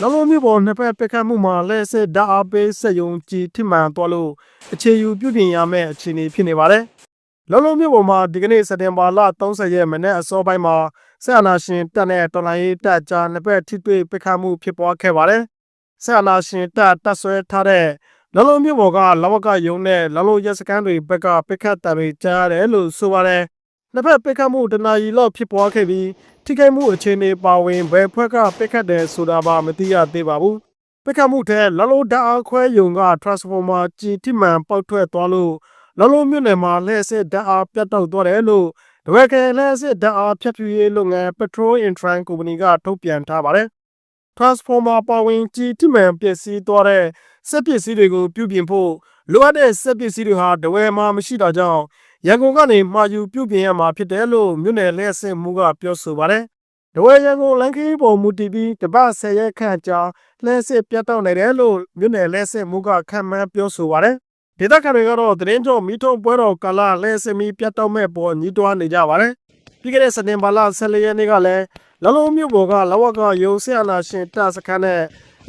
လောလောမျိုးပေါ်နှစ်ဖက်ပစ်ခတ်မှုမှာလက်စစ်ဓာတ်အားပေးစက်ယုံကြည်ထိမှန်သွားလို့အခြေယူပြုပြင်ရမယ့်အခြေအနေဖြစ်နေပါတယ်။လောလောမျိုးပေါ်မှာဒီကနေ့စက်တင်ဘာလ30ရက်မနေ့အစောပိုင်းမှာဆက်အာနာရှင်တပ်နဲ့တော်လိုင်းရေးတပ်ကြားနှစ်ဖက်ထိတွေ့ပစ်ခတ်မှုဖြစ်ပွားခဲ့ပါတယ်။ဆက်အာနာရှင်တပ်တပ်ဆွဲထားတဲ့လောလောမျိုးပေါ်ကလဝကယုံနဲ့လောလောရက်စကန်တွေဘက်ကပစ်ခတ်တံတွေကြားရတယ်လို့ဆိုပါတယ်။ နှစ်ဖက်ပစ်ခတ်မှုတနာရီလောက်ဖြစ်ပွားခဲ့ပြီးထိခိုက်မှုအခြေအနေပါဝင်ဘယ်ဖွဲ့ကပစ်ခတ်တယ်ဆိုတာပါမသိရသေးပါဘူး။ပစ်ခတ်မှုထဲလောလောဓာတ်အားခွဲယုံက transformer ကြည်ထိမှန်ပေါက်ထွက်သွားလို့လောလောမြို့နယ်မှာလက်စစ်ဓာတ်အားပြတ်တောက်သွားတယ်လို့တဝက်ကလက်စစ်ဓာတ်အားဖြတ်ဖြူရေးလုပ်ငန်း Petrol Intran Company ကထုတ်ပြန်ထားပါတယ်။ transformer ပါဝင်ကြည်ထိမှန်ပျက်စီးသွားတဲ့စက်ပစ္စည်းတွေကိုပြုပြင်ဖို့လိုအပ်တဲ့စက်ပစ္စည်းတွေဟာတဝဲမှာမရှိတာကြောင့် ရန်ကုန်ကနေမှာယူပြုပြင်ရမှာဖြစ်တယ်လို့မြို့နယ်လက်စစ်မှုကပြောဆိုပါတယ်။တဝဲရန်ကုန်လန်ခီးပေါ်မူတည်ပြီးတပတ်10ရက်ခန့်ကြာလက်စစ်ပြတ်တောက်နေတယ်လို့မြို့နယ်လက်စစ်မှုကခံမှန်းပြောဆိုပါတယ်။ဒေသခံတွေကတော့သတင်းကြောမီထုံပွဲတော်ကာလလက်စစ်မီပြတ်တောက်မဲ့ပေါ်ညီးတွားနေကြပါတယ်။ပြီးခဲ့တဲ့စနေပါလ14ရက်နေ့ကလည်းလောလုံးမြို့ပေါ်ကလဝကရုံဆရာနာရှင်တပ်စခန်းနဲ့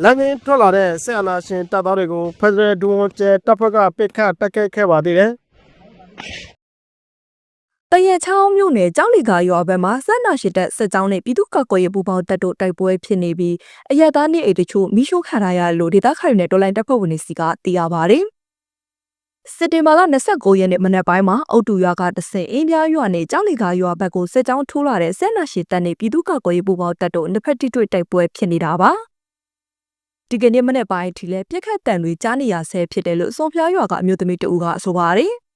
လမ်းကြီးထွက်လာတဲ့ဆရာနာရှင်တပ်သားတွေကိုဖက်ဒရယ်ဒူဝန်ကျဲတပ်ဖွဲ့ကပစ်ခတ်တိုက်ခိုက်ခဲ့ပါသေးတယ်။ တရက်ချောင်းမြို့နယ်ကျောင်းလီကာရွာဘက်မှာစက်နာရှိတဲ့စစ်ကြောင်းနဲ့ပြည်သူ့ကောက်ကွယ်ရေးပူးပေါင်းတပ်တို့တိုက်ပွဲဖြစ်နေပြီးအရက်သားနေအိမ်တချို့မိရှို့ခံရရလို့ဒေသခံတွေနဲ့တော်လိုင်းတပ်ဖွဲ့ဝင်တွေစီကသိရပါတယ်။စက်တင်ဘာလ29ရက်နေ့မနက်ပိုင်းမှာအုတ်တူရွာကတဆင်အင်းပြားရွာနဲ့ကျောင်းလီကာရွာဘက်ကိုစစ်ကြောင်းထိုးလာတဲ့စက်နာရှိတပ်နဲ့ပြည်သူ့ကောက်ကွယ်ရေးပူးပေါင်းတပ်တို့နှစ်ဖက်တိတွေ့တိုက်ပွဲဖြစ်နေတာပါ။ဒီကနေ့မနေ့ပိုင်းထိလဲပြက်ခတ်တန်တွေကြားနေရဆဲဖြစ်တယ်လို့စောဖျားရွာကအမျိုးသမီးတဦးကဆိုပါတယ်။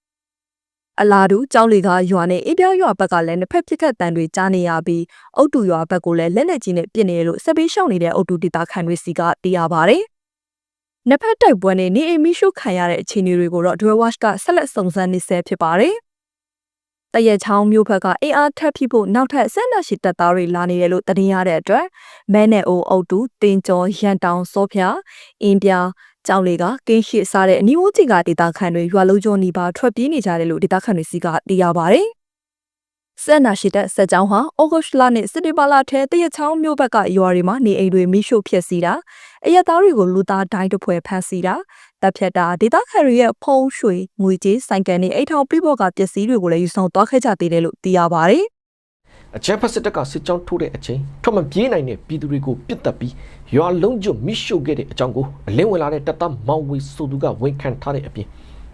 အလာတူကျောင်းလီကရွာနဲ့အေးပြားရွာဘက်ကလည်းနှစ်ဖက်ပြစ်ခတ်တန်တွေကြားနေရပြီးအုတ်တူရွာဘက်ကိုလည်းလက်လက်ကြီးနဲ့ပြစ်နေရလို့စက်ပေးရှောင်နေတဲ့အုတ်တူဒေတာခံတွေစီကသိရပါတယ်။နှစ်ဖက်တိုက်ပွဲနဲ့နေအိမ်မီရှုခံရတဲ့အခြေအနေတွေကိုတော့ Dwell Watch ကဆက်လက်စုံစမ်းနေဆဲဖြစ်ပါတယ်။တရက်ချောင်းမြို့ဘက်ကအေးအားထပ်ဖြစ်ဖို့နောက်ထပ်ဆက်လက်ရှိတပ်သားတွေလာနေတယ်လို့တင်ရတဲ့အတွက်မဲနဲ့အိုအုတ်တူတင်ကျော်ရန်တောင်စောဖျားအင်းပြား ကြောင်လေကကင်းရှိစားတဲ့အနီးဝန်းကျင်ကဒေတာခန်တွေရွာလုံးကျော်နေပါထွက်ပြေးနေကြတယ်လို့ဒေတာခန်တွေစီကသိရပါဗျ။ဆက်နာရှိတဲ့ဆက်ကြောင်းဟာဩဂုတ်လနဲ့စက်တင်ဘာလထဲတရချောင်းမြို့ဘက်ကရွာတွေမှာနေအိမ်တွေမိရှုဖြစ်စီတာအရက်သားတွေကိုလူသားတိုင်းတစ်ဖွဲဖမ်းဆီးတာတပ်ဖြတ်တာဒေတာခန်တွေရဲ့ဖုံးရွှေငွေကြေးဆိုင်ကန်တွေအိတ်ထောင်ပြဖို့ကပစ္စည်းတွေကိုလည်းယူဆောင်သွားခဲ့ကြသေးတယ်လို့သိရပါဗျ။ အကြမ်းဖက်စစ်တပ်ကစစ်ကြောင်းထိုးတဲ့အချိန်ထွက်မပြေးနိုင်တဲ့ပြည်သူတွေကိုပစ်တက်ပြီးရွာလုံးကျွတ်မိရှို့ခဲ့တဲ့အကြောင်းကိုအလင်းဝင်လာတဲ့တပ်သားမောင်ဝေဆိုသူကဝန်ခံထားတဲ့အပြင်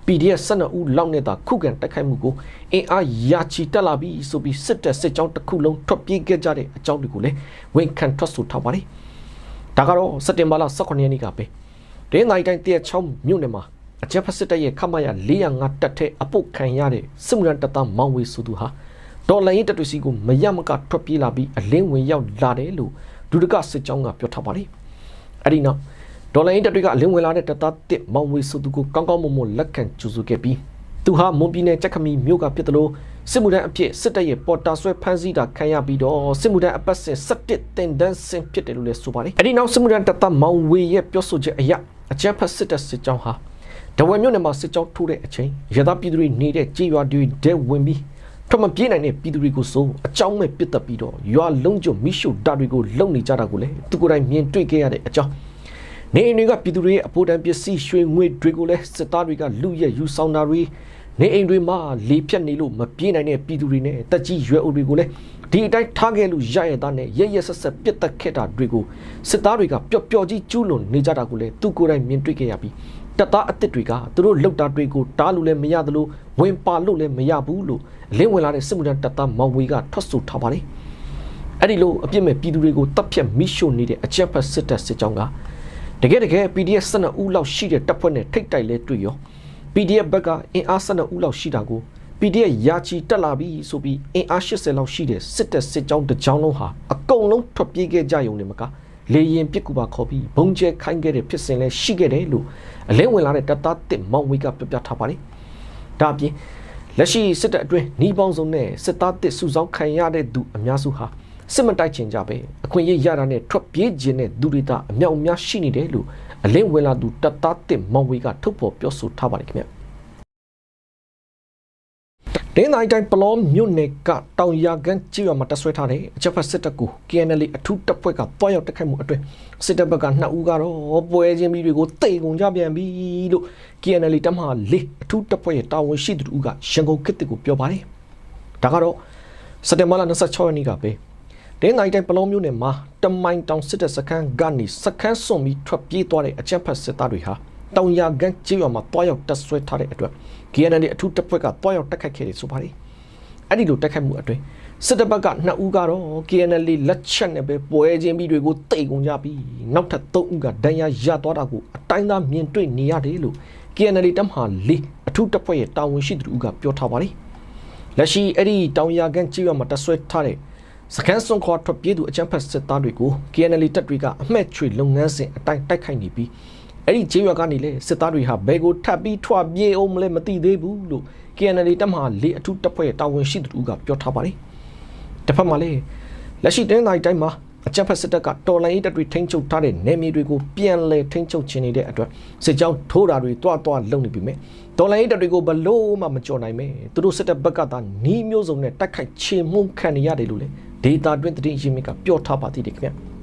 PDF 12ဦးလောက်နဲ့သာခုခံတိုက်ခိုက်မှုကိုအင်အားရာချီတက်လာပြီးဆိုပြီးစစ်တပ်စစ်ကြောင်းတစ်ခုလုံးထွက်ပြေးခဲ့ကြတဲ့အကြောင်းတွေကိုလည်းဝန်ခံထွက်ဆိုထားပါတယ်။ဒါကတော့စက်တင်ဘာလ18ရက်နေ့ကပဲဒင်းနိုင်တိုင်းတရက်ချောင်းမြို့နယ်မှာအကြမ်းဖက်စစ်တပ်ရဲ့ခမရ405တပ်ထဲအပုတ်ခံရတဲ့စစ်မှုရန်တပ်သားမောင်ဝေဆိုသူဟာ ဒေါ်လာရင်တပ်တွေစီကိုမရမကထွက်ပြေးလာပြီးအလင်းဝင်ရောက်လာတယ်လို့ဒုဒကစစ်ကြောင်းကပြောထားပါတယ်။အဲ့ဒီနောက်ဒေါ်လာရင်တပ်တွေကအလင်းဝင်လာတဲ့တပ်သားတစ်မောင်ဝေဆိုသူကိုကောင်းကောင်းမွန်မွန်လက်ခံကြိုဆိုခဲ့ပြီးသူဟာမွန်ပြည်နယ်ကြက်ခမီမြို့ကဖြစ်တယ်လို့စစ်မှုထမ်းအဖြစ်စစ်တပ်ရဲ့ပေါ်တာဆွဲဖမ်းဆီးတာခံရပြီးတော့စစ်မှုထမ်းအပတ်စဉ်17တင်ဒန်းစင်ဖြစ်တယ်လို့လည်းဆိုပါတယ်။အဲ့ဒီနောက်စစ်မှုထမ်းတပ်သားမောင်ဝေရဲ့ပြောဆိုချက်အရအကြမ်းဖက်စစ်တပ်စစ်ကြောင်းဟာဒဝဲမြို့နယ်မှာစစ်ကြောင်းထိုးတဲ့အချိန်ရသပြည်သူတွေနေတဲ့ကြေးရွာတွေတဲဝင်ပြီး ထွက်မပြေးနိုင်တဲ့ပြည်သူတွေကိုဆိုအကြောင်းမဲ့ပစ်တက်ပြီးတော့ရွာလုံးကျွမိရှုဓာတ်တွေကိုလုံနေကြတာကိုလည်းသူကိုယ်တိုင်မြင်တွေ့ခဲ့ရတဲ့အကြောင်းနေအိမ်တွေကပြည်သူတွေရဲ့အဖို့တန်ပစ္စည်းရွှေငွေတွေကိုလည်းစစ်သားတွေကလူရဲယူဆောင်တာတွေနေအိမ်တွေမှာလေဖြတ်နေလို့မပြေးနိုင်တဲ့ပြည်သူတွေနဲ့တက်ကြီးရွယ်အိုတွေကိုလည်းဒီအတိုင်းထားခဲ့လို့ရရတဲ့နဲ့ရရဆက်ဆက်ပြစ်တက်ခဲ့တာတွေကိုစစ်သားတွေကပျော့ပျော့ကြီးကျူးလွန်နေကြတာကိုလည်းသူကိုယ်တိုင်မြင်တွေ့ခဲ့ရပြီး တပ်သားအစ်စ်တွေကသူတို့လောက်တာတွေကိုတားလို့လည်းမရသလိုဝင်ပါလို့လည်းမရဘူးလို့လင်းဝင်လာတဲ့စစ်မှုထမ်းတပ်သားမောင်ဝေကထွက်ဆိုထားပါတယ်။အဲ့ဒီလိုအပြစ်မဲ့ပြည်သူတွေကိုတပ်ဖြတ်မိရှို့နေတဲ့အကြက်ဖက်စစ်တပ်စစ်ကြောင်းကတကယ်တကယ် PDF 12ဦးလောက်ရှိတဲ့တပ်ဖွဲ့နဲ့ထိတ်တိုက်လဲတွေ့ရော PDF ဘက်ကအင်အား12ဦးလောက်ရှိတာကို PDF ရာချီတက်လာပြီဆိုပြီးအင်အား80လောက်ရှိတဲ့စစ်တပ်စစ်ကြောင်းတစ်ကြောင်းလုံးဟာအကုန်လုံးထွက်ပြေးခဲ့ကြရုံနဲ့မက လေရင်ပစ်ကူပါခေါ်ပြီးဘုံကျဲခိုင်းခဲ့တဲ့ဖြစ်စဉ်လဲရှိခဲ့တယ်လို့အလင်းဝင်လာတဲ့တပ်သားတစ်မောင်ဝေကပြပြထားပါတယ်။ဒါအပြင်လက်ရှိစစ်တပ်အတွင်းနှီးပေါင်းစုံနဲ့စစ်သားတစ်စုဆောင်ခံရတဲ့သူအများစုဟာစစ်မတိုက်ချင်ကြပဲအခွင့်အရေးရတာနဲ့ထွက်ပြေးခြင်းတဲ့သူတွေတာအမြောက်အများရှိနေတယ်လို့အလင်းဝင်လာသူတပ်သားတစ်မောင်ဝေကထုတ်ဖော်ပြောဆိုထားပါတယ်ခင်ဗျ။ တင်းတိုင်းတိုင်းပလောမြို့နယ်ကတောင်ရကန်ကြီးရွာမှာတဆွဲထားတဲ့အချက်ဖက်စစ်တပ်ကို KNL အထူးတပ်ဖွဲ့ကတွားရောက်တိုက်ခိုက်မှုအတွင်းစစ်တပ်ဘက်က2ဦးကတော့ပွဲချင်းပြီးတွေကိုတိတ်ကုန်ကြပြန်ပြီလို့ KNL တပ်မဟာ၄အထူးတပ်ဖွဲ့ရဲ့တာဝန်ရှိသူတို့ကရန်ကုန်ခေတ်တစ်ကိုပြောပါတယ်။ဒါကတော့စက်တင်ဘာလ26ရက်နေ့ကပဲတင်းတိုင်းတိုင်းပလောမြို့နယ်မှာတမိုင်တောင်စစ်တပ်စခန်းကနေစခန်းစွန်ပြီးထွက်ပြေးသွားတဲ့အချက်ဖက်စစ်သားတွေဟာ တောင်ရကန်ကြီးရွာမှာတွားရောက်တဆွဲထားတဲ့အတွက် KNL အထူးတပ်ဖွဲ့ကတွားရောက်တိုက်ခိုက်ခဲ့တယ်ဆိုပါတယ်။အဲ့ဒီလိုတိုက်ခိုက်မှုအတွင်းစစ်တပ်ဘက်က2ဦးကတော့ KNL လက်ချက်နဲ့ပဲပွဲချင်းပြီးတွေကိုတိတ်ကုန်ကြပြီးနောက်ထပ်3ဦးကဒဏ်ရာရသွားတာကိုအတိုင်းသားမြင်တွေ့နေရတယ်လို့ KNL တပ်မဟာ၄အထူးတပ်ဖွဲ့ရဲ့တာဝန်ရှိသူတို့ကပြောထားပါတယ်။လက်ရှိအဲ့ဒီတောင်ရကန်ကြီးရွာမှာတဆွဲထားတဲ့စကန်စွန်ခေါ်ထွက်ပြေးသူအကြမ်းဖက်စစ်သားတွေကို KNL တပ်တွေကအမှတ်ချွေလုပ်ငန်းစဉ်အတိုင်းတိုက်ခိုက်နေပြီး အဲ့ဒီကျေးရွာကနေလေစစ်သားတွေဟာဘယ်ကိုထပ်ပြီးထွက်ပြေးအောင်မလဲမသိသေးဘူးလို့ KNL တပ်မဟာ၄အထူးတပ်ဖွဲ့ရဲ့တာဝန်ရှိသူတို့ကပြောထားပါတယ်။တစ်ဖက်မှာလေလက်ရှိတင်းတိုင်းတိုင်းမှာအကြမ်းဖက်စစ်တပ်ကတော်လိုင်းရေးတပ်တွေထိန်းချုပ်ထားတဲ့နယ်မြေတွေကိုပြန်လည်ထိန်းချုပ်ခြင်းနေတဲ့အတွက်စစ်ကြောင်းထိုးတာတွေတွားတွားလုပ်နေပြီမဲ့တော်လိုင်းရေးတပ်တွေကိုဘလို့မှမကြော်နိုင်မဲ့သူတို့စစ်တပ်ဘက်ကသာနီးမျိုးစုံနဲ့တိုက်ခိုက်ချေမှုန်းခံနေရတယ်လို့လေဒေတာတွင်တည်င်းရင်းမြစ်ကပြောထားပါသေးတယ်ခင်ဗျ။